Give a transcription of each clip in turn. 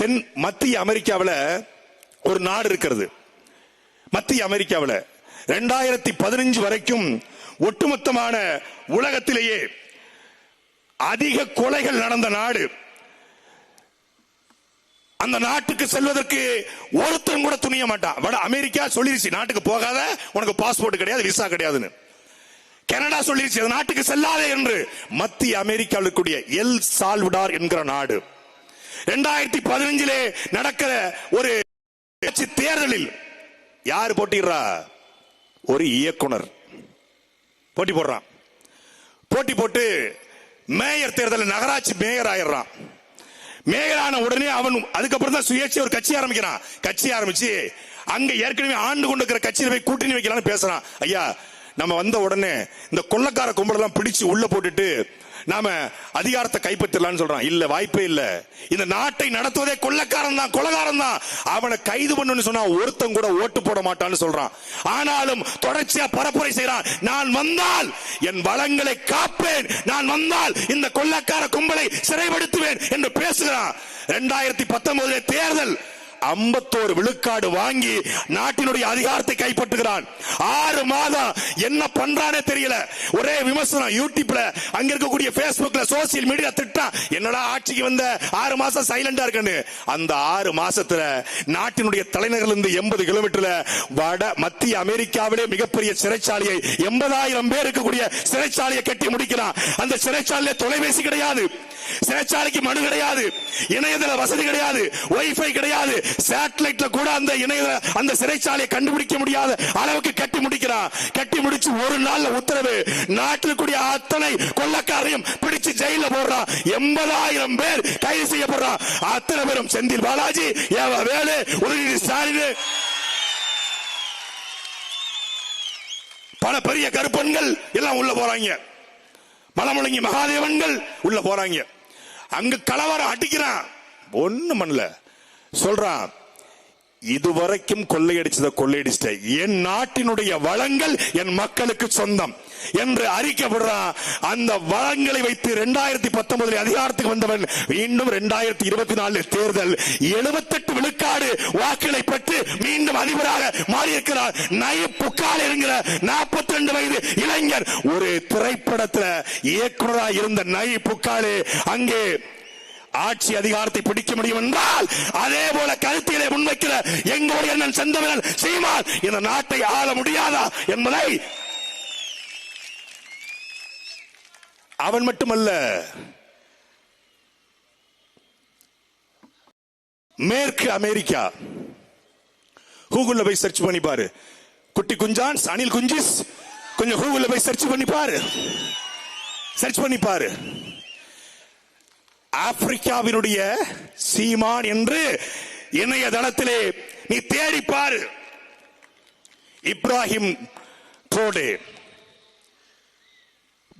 தென் மத்திய அமெரிக்காவில் ஒரு நாடு இருக்கிறது. மத்திய அமெரிக்காவில் ரெண்டாயிரத்தி பதினஞ்சு வரைக்கும் ஒட்டுமொத்தமான உலகத்திலேயே அதிக கொலைகள் நடந்த நாடு. அந்த நாட்டுக்கு செல்வதற்கு ஒருத்தன் கூட துணிய மாட்டான். வட அமெரிக்கா சொல்லிருச்சு நாட்டுக்கு போகாத உனக்கு பாஸ்போர்ட் கிடையாது விசா கிடையாதுன்னு. கனடா சொல்லிருச்சு நாட்டுக்கு செல்லாதே என்று மத்திய அமெரிக்காவில் இருக்கக்கூடிய எல் சால்விடார் என்கிற நாடு. ரெண்டாயிரத்தி பதினஞ்சிலே நடக்கிற ஒரு தேர்தலில் யார் போட்டிடுறா ஒரு இயக்குனர் போட்டி போடுறான். போட்டி போட்டு மேயர் தேர்தலில் நகராட்சி மேயர் ஆயிடுறான். மேயர் ஆன உடனே அவன் அதுக்கப்புறம் தான் சுயேட்சை ஒரு கட்சி ஆரம்பிக்கிறான். கட்சி ஆரம்பிச்சு அங்க ஏற்கனவே ஆண்டு கொண்டு இருக்கிற கட்சியில போய் கூட்டணி வைக்கலாம்னு பேசுறான். ஐயா நம்ம வந்த உடனே இந்த கொள்ளக்கார கும்பலெல்லாம் பிடிச்சு உள்ள போட்டுட்டு நாம அதிகாரத்தை கைப்பற்றலாம்னு சொல்றான். இல்ல வாய்ப்பே இல்ல. இந்த நாட்டை நடத்துவதே கொள்ளக்காரன் தான் கொலகாரன் தான். அவனை கைது பண்ணுன்னு சொன்னா ஒருத்தன் கூட ஓட்டு போட மாட்டான்னு சொல்றான். ஆனாலும் தொடர்ச்சியா பரப்புரை செய்யறான் நான் வந்தால் என் வளங்களை காப்பேன். நான் வந்தால் இந்த கொள்ளக்கார கும்பலை சிறைப்படுத்துவேன் என்று பேசுகிறான். ரெண்டாயிரத்தி பத்தொன்பதுல தேர்தல். ஐம்பத்தோரு விழுக்காடு வாங்கி நாட்டினுடைய அதிகாரத்தை கைப்பற்றுகிறான். ஆறு மாதம் என்ன பண்றானே தெரியல. ஒரே விமர்சனம் யூடியூப்ல அங்க இருக்கக்கூடிய பேஸ்புக்ல சோசியல் மீடியா திட்டம் என்னடா ஆட்சிக்கு வந்த? ஆறு மாசம் சைலண்டா இருக்குன்னு. அந்த ஆறு மாசத்துல நாட்டினுடைய தலைநகர்ல இருந்து எண்பது கிலோமீட்டர்ல வட மத்திய அமெரிக்காவிலே மிகப்பெரிய சிறைச்சாலையை எண்பதாயிரம் பேர் இருக்கக்கூடிய சிறைச்சாலையை கட்டி முடிக்கிறான். அந்த சிறைச்சாலையில தொலைபேசி கிடையாது. சிறைச்சாலைக்கு மனு கிடையாது இணையதள வசதி கிடையாது வைஃபை கிடையாது சேட்டலைட்ல கூட அந்த இணைய அந்த சிறைச்சாலையை கண்டுபிடிக்க முடியாத அளவுக்கு கட்டி முடிக்கிறான் கட்டி முடிச்சு ஒரு நாள்ல உத்தரவு நாட்டில் கூடிய அத்தனை கொள்ளக்காரையும் பிடிச்சு ஜெயில போடுறான் எண்பதாயிரம் பேர் கைது செய்யப்படுறான் அத்தனை பேரும் செந்தில் பாலாஜி ஏவ வேலு உதயநிதி ஸ்டாலின். பல பெரிய கருப்பன்கள் எல்லாம் உள்ள போறாங்க. மலமுழங்கி மகாதேவன்கள் உள்ள போறாங்க. அங்க கலவரம் அடிக்கிறான். ஒண்ணு பண்ணல. சொல்றான் இதுவரைக்கும் கொள்ளையடிச்சத கொள்ளையடிச்சிட்ட என் நாட்டினுடைய வளங்கள் என் மக்களுக்கு சொந்தம் என்று அறிக்கைப்படுறான் அந்த வளங்களை வைத்து இரண்டாயிரத்தி பத்தொன்பதில் அதிகாரத்துக்கு வந்தவன் மீண்டும் இரண்டாயிரத்தி இருபத்தி நாலு தேர்தல் எழுபத்தெட்டு விழுக்காடு வாக்குகளை பெற்று மீண்டும் அதிபராக மாறியிருக்கிறார். நய புக்கால் என்கிற நாற்பத்தி ரெண்டு வயது இளைஞர். ஒரு திரைப்படத்துல இயக்குனராக இருந்த நய அங்கே ஆட்சி அதிகாரத்தை பிடிக்க முடியும் என்றால் அதே போல கருத்திலே முன்வைக்கிற எங்களுடைய அண்ணன் செந்தமிழன் சீமான் இந்த நாட்டை ஆள முடியாதா என்பதை அவன் மட்டுமல்ல மேற்கு அமெரிக்கா. கூகுள்ல போய் சர்ச் பண்ணி பாரு. குட்டி குஞ்சான்ஸ் அனில் குஞ்சிஸ். கொஞ்சம் கூகுள்ல போய் சர்ச் பண்ணி பாரு. சர்ச் பண்ணி பாரு. ஆப்பிரிக்காவினுடைய சீமான் என்று இணையதளத்திலே நீ தேடி பாரு இப்ராஹிம் ட்ரோடே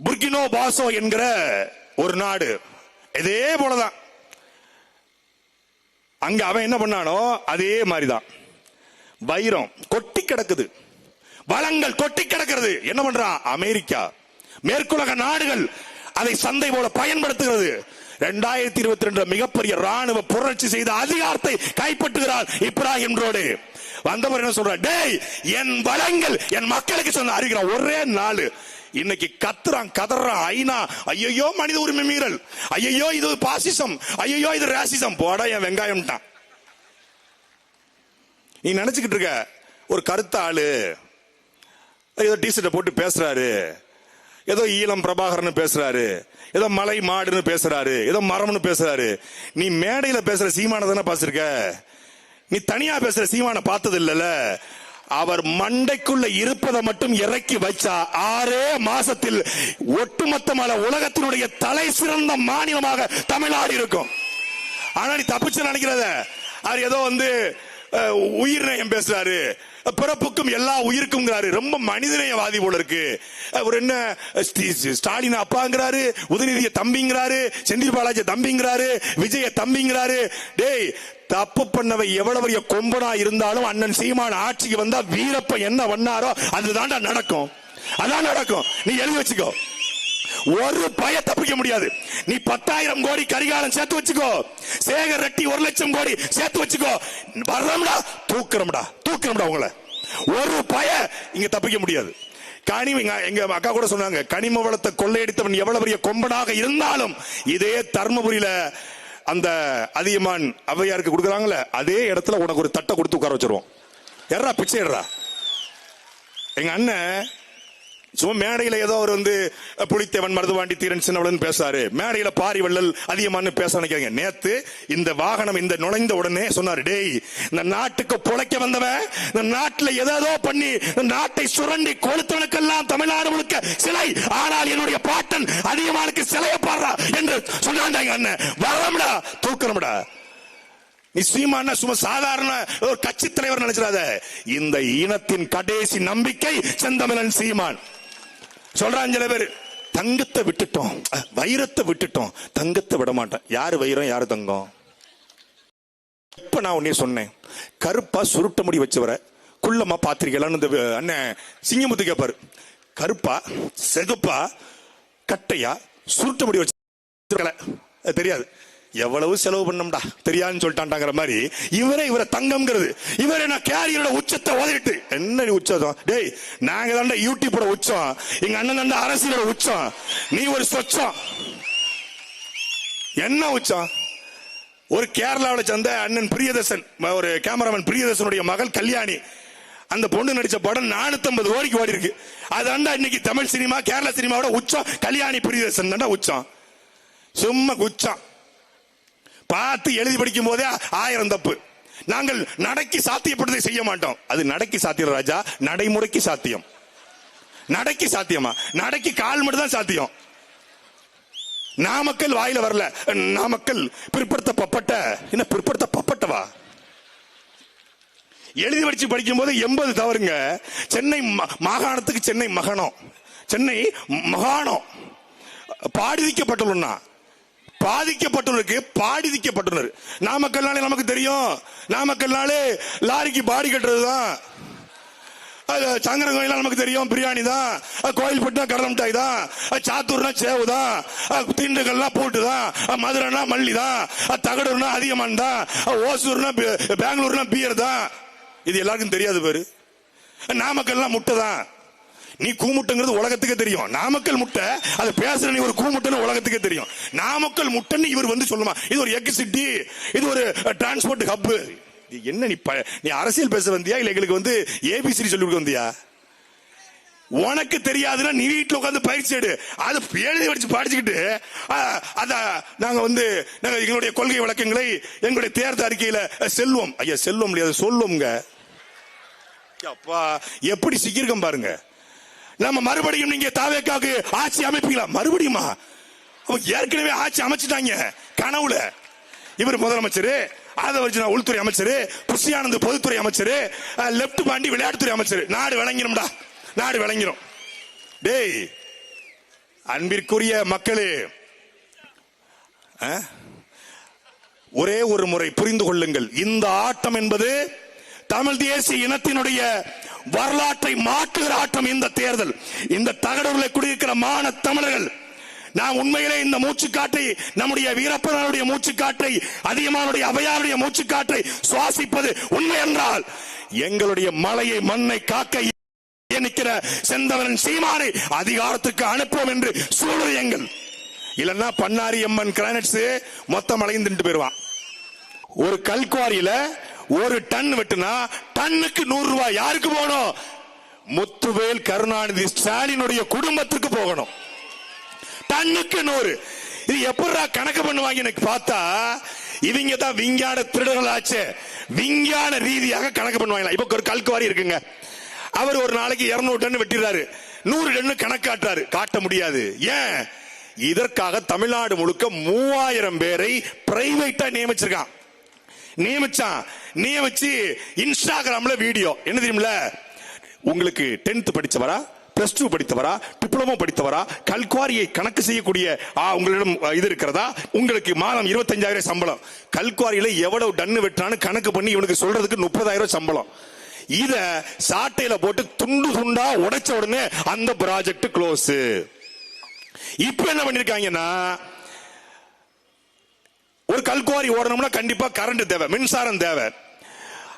புர்கினோ பாசோ என்கிற ஒரு நாடு. இதே போலதான். அங்க அவன் என்ன பண்ணானோ அதே மாதிரிதான். வைரம் கொட்டி கிடக்குது. வளங்கள் கொட்டி கிடக்கிறது. என்ன பண்றான்? அமெரிக்கா. மேற்குலக நாடுகள் அதை சந்தை போல பயன்படுத்துகிறது. ரெண்டாயிரத்தி இருபத்தி ரெண்டு மிகப்பெரிய ராணுவ புரட்சி செய்த அதிகாரத்தை கைப்பற்றுகிறார் இப்ராஹிம் ரோடு. வந்தவர் என்ன சொல்ற டேய் என் வளங்கள் என் மக்களுக்கு சொன்ன அறிகிறான் ஒரே நாள். இன்னைக்கு கத்துறான் கதறான் ஐநா. ஐயோ மனித உரிமை மீறல். ஐயோ இது பாசிசம். ஐயோ இது ராசிசம். போட என் வெங்காயம்ட்டான். நீ நினைச்சுக்கிட்டு இருக்க ஒரு கருத்த ஆளு ஏதோ டிஷர்ட்டை போட்டு பேசுறாரு. ஏதோ ஈழம் பிரபாகரன் பேசுறாரு. ஏதோ மலை மாடுன்னு பேசுறாரு. ஏதோ மரம்னு பேசுறாரு. நீ மேடையில பேசுற சீமான தானே பாசிருக்க நீ தனியா பேசுற சீமான பார்த்தது இல்லல அவர் மண்டைக்குள்ள இருப்பதை மட்டும் இறக்கி வச்சா ஆறே மாசத்தில் ஒட்டுமொத்தமான உலகத்தினுடைய தலை சிறந்த மாநிலமாக தமிழ்நாடு இருக்கும். ஆனா நீ தப்பிச்சு நினைக்கிறத. அவர் ஏதோ வந்து உயிர் நேயம் பேசுறாரு. பிறப்புக்கும் எல்லா உயிருக்கும்ங்கிறாரு. ரொம்ப மனிதநேயவாதி போல இருக்கு. அவர் என்ன ஸ்டாலின் அப்பாங்கிறாரு உதயநிதிய தம்பிங்கிறாரு செந்தில் பாலாஜி தம்பிங்கிறாரு விஜய தம்பிங்கிறாரு. டேய் தப்பு பண்ணவை எவ்வளவு பெரிய கொம்பனா இருந்தாலும் அண்ணன் சீமான ஆட்சிக்கு வந்தா வீரப்ப என்ன பண்ணாரோ அதுதான்டா நடக்கும். அதான் நடக்கும். நீ எழுதி வச்சுக்கோ. ஒரு பய தப்பிக்க முடியாது. நீ பத்தாயிரம் கோடி கரிகாலம் சேர்த்து வச்சுக்கோ. சேகர் ரெட்டி ஒரு லட்சம் கோடி சேர்த்து வச்சுக்கோ. வர்றோம்டா தூக்குறோம்டா தூக்குறோம்டா உங்களை. ஒரு பய இங்க தப்பிக்க முடியாது. கனி எங்க- அக்கா கூட சொன்னாங்க கனிம வளத்தை கொள்ளையடித்தவன் எவ்வளவு பெரிய கொம்பனாக இருந்தாலும் இதே தர்மபுரியில அந்த அதியமான் அவையாருக்கு கொடுக்குறாங்களே அதே இடத்துல உனக்கு ஒரு தட்டை கொடுத்து உட்கார வச்சிருவோம். எர்ரா பிச்சை எங்க அண்ணன் சும்மா மேடையில ஏதோ அவர் வந்து புலித்தேவன் மருதுவாண்டி தீரன் சின்னவளன் பேசாரு மேடையில பாரி வள்ளல் அதிகமானு பேச நினைக்கிறீங்க நேத்து இந்த வாகனம் இந்த நுழைந்த உடனே சொன்னாரு டேய் இந்த நாட்டுக்கு பொழைக்க வந்தவன் இந்த நாட்டுல ஏதோ பண்ணி இந்த நாட்டை சுரண்டி கொளுத்தவனுக்கெல்லாம் தமிழ்நாடு முழுக்க சிலை. ஆனால் என்னுடைய பாட்டன் அதிகமானுக்கு சிலைய பாடுறா என்று சொன்னாங்க அண்ணன் வரம்டா தூக்கணும்டா. நீ சீமான சும்மா சாதாரண ஒரு கட்சி தலைவர் நினைச்சிடாத. இந்த இனத்தின் கடைசி நம்பிக்கை செந்தமிழன் சீமான். சொல்றான் சில பேர் தங்கத்தை விட்டுட்டோம். வைரத்தை விட்டுட்டோம். தங்கத்தை விட மாட்டேன் யாரு வைரம் யாரு தங்கம்? இப்ப நான் உன்னே சொன்னேன். கருப்பா சுருட்ட முடி வச்சவரை குள்ளமா பாத்திரிக்கலான்னு இந்த அண்ணன் சிங்கமுத்து கேப்பாரு. கருப்பா செகுப்பா கட்டையா சுருட்ட முடி வச்சு அது தெரியாது. எவ்வளவு செலவு பண்ணம்டா தெரியாதுன்னு சொல்லிட்டான்டாங்கிற மாதிரி இவரே இவரை தங்கம்ங்கிறது. இவரே நான் கேரியரோட உச்சத்தை ஓதிட்டு. என்ன நீ உச்சம்? டேய் நாங்க தாண்டா யூடியூபோட உச்சம். எங்க அண்ணன் தாண்டா அரசியலோட உச்சம். நீ ஒரு சொச்சம். என்ன உச்சம்? ஒரு கேரளாவில் சேர்ந்த அண்ணன் பிரியதர்சன் ஒரு கேமராமேன் பிரியதர்சனுடைய மகள் கல்யாணி. அந்த பொண்ணு நடிச்ச படம் 450 கோடிக்கு ஓடி இருக்கு அதாண்டா இன்னைக்கு தமிழ் சினிமா கேரள சினிமாவோட உச்சம். கல்யாணி பிரியதர்சன் தாண்டா உச்சம். சும்மா உச்சம் பார்த்து எழுதி படிக்கும் போதே ஆயிரம் தப்பு. நாங்கள் நடைக்கு சாத்தியப்படுவதை செய்ய மாட்டோம். அது நடைக்கு சாத்தியம் ராஜா நடைமுறைக்கு சாத்தியம். நடைக்கு சாத்தியமா? நடைக்கு கால் மட்டும் தான் சாத்தியம். நாமக்கல் வாயில வரல. நாமக்கல் பிற்படுத்தப்பட்ட என்ன பிற்படுத்தப்பட்டவா? எழுதி படிச்சு படிக்கும் போது எண்பது தவறுங்க. சென்னை ம- மாகாணத்துக்கு சென்னை மகனம் சென்னை மகாணம். பாடுவிக்கப்பட்டுள்ளா பாதிக்கப்பட்டுள்ளருக்கு பாடிதிக்கப்பட்டுள்ளனர் நாமக்கல்னாலே நமக்கு தெரியும். நாமக்கல்னாலே லாரிக்கு பாடி கட்டுறது தான் அது சங்கரன் கோயில் நமக்கு தெரியும். பிரியாணி தான் கோயில் பட்டினா கடலை மிட்டாய் தான் சாத்தூர்னா சேவு தான் அது போட்டு தான் மதுரைனா மல்லி தான் தகடூர்னா அதிகமான் தான் ஓசூர்னா பெங்களூர்னா பியர் தான் இது எல்லாருக்கும் தெரியாது பேரு. நாமக்கல்லாம் முட்டை தான் நீ கூமுட்டைங்கிறது உலகத்துக்கே தெரியும். நாமக்கல் முட்டை அது பேசுற நீ ஒரு கூமுட்டைன்னு உலகத்துக்கே தெரியும். நாமக்கல் முட்டைன்னு இவர் வந்து சொல்லுமா. இது ஒரு எக் சிட்டி இது ஒரு டிரான்ஸ்போர்ட் ஹப் என்ன நீ ப- நீ அரசியல் பேச வந்தியா? இல்ல எங்களுக்கு வந்து ஏபிசிடி சொல்லி கொடுக்க வந்தியா? உனக்கு தெரியாதுன்னா நீ வீட்டுல உட்காந்து பயிற்சி எடு. அதை எழுதி படிச்சு படிச்சுக்கிட்டு ஆ, அத நாங்க வந்து நாங்க எங்களுடைய கொள்கை விளக்கங்களை எங்களுடைய தேர்தல் அறிக்கையில செல்வோம். ஐயா செல்வோம் முடியாது சொல்லுவோங்க அப்பா எப்படி சிக்கிருக்கம் பாருங்க. நம்ம மறுபடியும் நீங்க தாவேக்காக்கு ஆட்சி அமைப்பீங்களா? மறுபடியுமா? ஏற்கனவே ஆட்சி அமைச்சிட்டாங்க கனவுல. இவர் முதலமைச்சர் ஆதவர்ஜனா உள்துறை அமைச்சர் புஷியானந்த் பொதுத்துறை அமைச்சர் லெப்ட் பாண்டி விளையாட்டுத்துறை அமைச்சர். நாடு விளங்கிடும்டா. நாடு விளங்கிடும் டேய் அன்பிற்குரிய மக்களே ஆ? ஒரே ஒரு முறை புரிந்து கொள்ளுங்கள். இந்த ஆட்டம் என்பது தமிழ் தேசிய இனத்தினுடைய வரலாற்றை மாற்றுகிற ஆட்டம் இந்த தேர்தல். இந்த தகடூர்ல குடியிருக்கிற மான தமிழர்கள். நாம் உண்மையிலே இந்த மூச்சுக்காற்றை நம்முடைய வீரப்பனுடைய மூச்சுக்காற்றை அதிகமானுடைய அவையாருடைய மூச்சுக்காற்றை சுவாசிப்பது உண்மை என்றால் எங்களுடைய மலையை மண்ணை காக்க நிற்கிற செந்தவரன் சீமானை அதிகாரத்துக்கு அனுப்புவோம் என்று சூழலியங்கள் இல்லன்னா பண்ணாரி அம்மன் கிரானைட்ஸ் மொத்தம் அலைந்து போயிடுவான். போயிருவான் ஒரு கல்குவாரியில ஒரு டன் வெட்டுனா டன்னுக்கு நூறு ரூபாய் யாருக்கு போகணும்? முத்துவேல் கருணாநிதி ஸ்டாலினுடைய குடும்பத்துக்கு போகணும். டன்னுக்கு நூறு. இது எப்படா கணக்கு பண்ணுவாங்க எனக்கு பார்த்தா இவங்க தான் விஞ்ஞான திருடர்கள் ஆச்சு விஞ்ஞான ரீதியாக கணக்கு பண்ணுவாங்களா? இப்ப ஒரு கல்குவாரி இருக்குங்க. அவர் ஒரு நாளைக்கு 200 டன் வெட்டிடுறாரு. நூறு டன் கணக்காட்டுறாரு காட்ட முடியாது. ஏன்? இதற்காக தமிழ்நாடு முழுக்க மூவாயிரம் பேரை பிரைவேட்டா நியமிச்சிருக்கான். நியமிச்சான் நியமிச்சு இன்ஸ்டாகிராம்ல வீடியோ. என்ன தெரியுமில உங்களுக்கு டென்த் படிச்சவரா பிளஸ் டூ படித்தவரா டிப்ளமோ படித்தவரா கல்குவாரியை கணக்கு செய்யக்கூடிய உங்களிடம் இது இருக்கிறதா? உங்களுக்கு மாதம் இருபத்தஞ்சாயிரம் சம்பளம். கல்குவாரியில எவ்வளவு டன்னு வெட்டான்னு கணக்கு பண்ணி இவனுக்கு சொல்றதுக்கு முப்பதாயிரம் சம்பளம். இத சாட்டையில போட்டு துண்டு துண்டா உடைச்ச உடனே அந்த ப்ராஜெக்ட் க்ளோஸ் இப்ப என்ன பண்ணிருக்காங்கன்னா ஒரு கல்குவாரி ஓடணும்னா கண்டிப்பா கரண்ட் தேவை மின்சாரம் தேவை.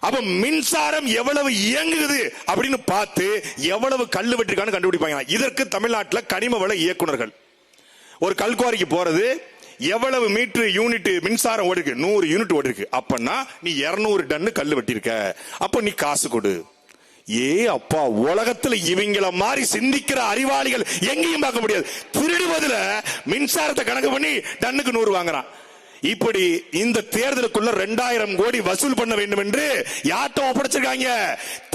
அப்ப மின்சாரம் எவ்வளவு இயங்குது அப்படின்னு பார்த்து எவ்வளவு கல் வெட்டிருக்கான்னு கண்டுபிடிப்பாங்க. இதற்கு தமிழ்நாட்டில் கனிம வள இயக்குநர்கள். ஒரு கல்குவாரிக்கு போறது எவ்வளவு மீட்டர் யூனிட் மின்சாரம் ஓடிருக்கு? நூறு யூனிட் ஓடிருக்கு. அப்பன்னா நீ இருநூறு டன்னு கல் வெட்டியிருக்க. அப்ப நீ காசு கொடு. ஏ அப்பா உலகத்துல இவங்கள மாதிரி சிந்திக்கிற அறிவாளிகள் எங்கேயும் பார்க்க முடியாது. திருடுவதுல மின்சாரத்தை கணக்கு பண்ணி டன்னுக்கு நூறு வாங்குறான். இப்படி இந்த தேர்தலுக்குள்ள ரெண்டாயிரம் கோடி வசூல் பண்ண வேண்டும் என்று யார்கிட்ட ஒப்படைச்சிருக்காங்க?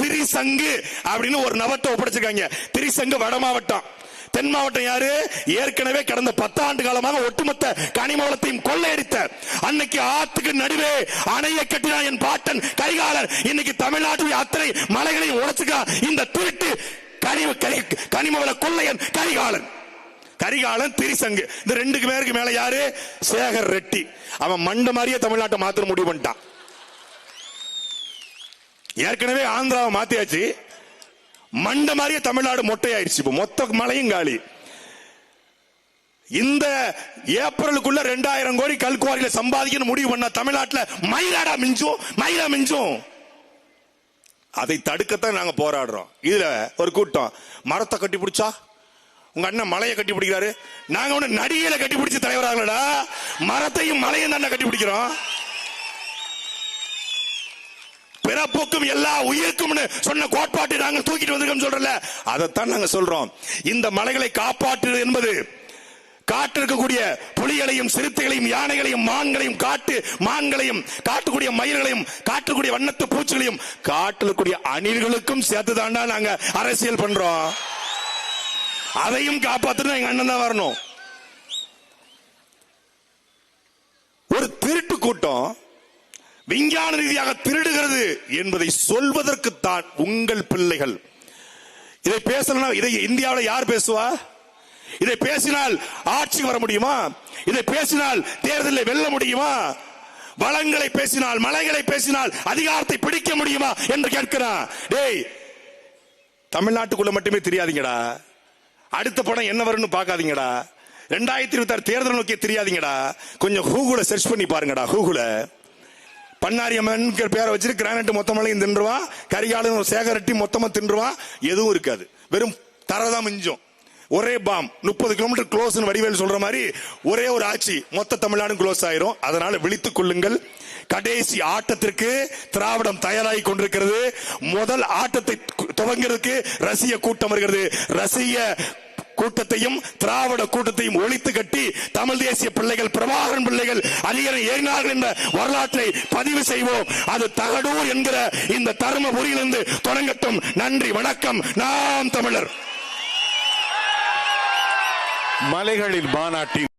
திரிசங்கு அப்படின்னு ஒரு நபத்தை ஒப்படைச்சிருக்காங்க. திரிசங்கு வட மாவட்டம். தென் மாவட்டம் யாரு? ஏற்கனவே கடந்த பத்தாண்டு காலமாக ஒட்டுமொத்த கனிமவளத்தையும் கொள்ளையடித்த. அன்னைக்கு ஆத்துக்கு நடுவே அணையை கட்டினான் என் பாட்டன் கைகாலர். இன்னைக்கு தமிழ்நாட்டுடைய அத்தனை மலைகளையும் உடைச்சுக்கா இந்த திருட்டு கனிம கனிமவள கொள்ளையன் கரிகாலன் கரிகாலன் திரிசங்கு. இந்த ரெண்டுக்கு பேருக்கு மேல யாரு? சேகர் ரெட்டி. அவன் மண்ட மாதிரியே தமிழ்நாட்டை மாத்திர முடிவு பண்ணிட்டான். ஏற்கனவே ஆந்திராவை மாத்தியாச்சு. மண்ட மாதிரியே தமிழ்நாடு மொட்டையாயிருச்சு இப்போ மொத்த மலையும் காலி. இந்த ஏப்ரலுக்குள்ள ரெண்டாயிரம் கோடி கல்குவாரியில சம்பாதிக்கணும் முடிவு பண்ண தமிழ்நாட்டில் மயிலாடா மிஞ்சும் மயிலா மிஞ்சும். அதை தடுக்கத்தான் நாங்க போராடுறோம். இதுல ஒரு கூட்டம். மரத்தை கட்டி பிடிச்சா? உங்க அண்ணன் மலையை கட்டி பிடிக்கிறாரு. நாங்க ஒண்ணு நடிகையில கட்டி பிடிச்ச தலைவராங்களடா மரத்தையும் மலையும் தானே கட்டி பிடிக்கிறோம். பிறப்புக்கும் எல்லா உயிருக்கும் சொன்ன கோட்பாட்டை நாங்கள் தூக்கிட்டு வந்திருக்கோம் சொல்றல அதைத்தான் நாங்க சொல்றோம். இந்த மலைகளை காப்பாற்றுவது என்பது காட்டு இருக்கக்கூடிய புலிகளையும் சிறுத்தைகளையும் யானைகளையும் மான்களையும் காட்டு மான்களையும் காட்டுக்கூடிய மயில்களையும் காட்டக்கூடிய வண்ணத்து பூச்சிகளையும் காட்டில் இருக்கக்கூடிய அணில்களுக்கும் சேர்த்து தாண்டா நாங்க அரசியல் பண்றோம். அதையும் காப்பாற்றணும் எங்க அண்ணன் தான் வரணும். ஒரு திருட்டு கூட்டம் விஞ்ஞான ரீதியாக திருடுகிறது என்பதை சொல்வதற்குத்தான் உங்கள் பிள்ளைகள். இதை பேசலாம் இதை இந்தியாவில் யார் பேசுவா? இதை பேசினால் ஆட்சிக்கு வர முடியுமா? இதை பேசினால் தேர்தலில் வெல்ல முடியுமா? வளங்களை பேசினால் மலைகளை பேசினால் அதிகாரத்தை பிடிக்க முடியுமா? என்று கேட்கிறான். டேய் தமிழ்நாட்டுக்குள்ள மட்டுமே தெரியாதீங்கடா. அடுத்த படம் என்ன வரும்னு பார்க்காதீங்கடா. ரெண்டாயிரத்தி இருபத்தி ஆறு தேர்தல் நோக்கி தெரியாதீங்கடா. கொஞ்சம் கூகுள சர்ச் பண்ணி பாருங்கடா கூகுள பண்ணாரி அம்மன் பேரை வச்சுட்டு கிரானைட் மொத்தமாலையும் தின்றுவான் கரிகாலன் ஒரு சேகரட்டி மொத்தமா தின்றுவான் எதுவும் இருக்காது. வெறும் தரதான் மிஞ்சும். ஒரே பாம் முப்பது கிலோமீட்டர் க்ளோஸ் வடிவேல் சொல்ற மாதிரி ஒரே ஒரு ஆட்சி மொத்த தமிழ்நாடும் க்ளோஸ் ஆயிரும். அதனால விழித்துக் கொள்ளுங்கள். கடைசி ஆட்டத்திற்கு திராவிடம் தயாராகி கொண்டிருக்கிறது. முதல் ஆட்டத்தை துவங்கிறதுக்கு ரசிய கூட்டம் வருகிறது. ரசிய கூட்டத்தையும் திராவிட கூட்டத்தையும் ஒழித்து கட்டி தமிழ் தேசிய பிள்ளைகள் பிரபாகரன் பிள்ளைகள் அதிகாரம் ஏறினார்கள் என்ற வரலாற்றை பதிவு செய்வோம். அது தகடூர் என்கிற இந்த தருமபுரியிலிருந்து தொடங்கட்டும். நன்றி வணக்கம். நாம் தமிழர். மலைகளில் மாநாட்டின்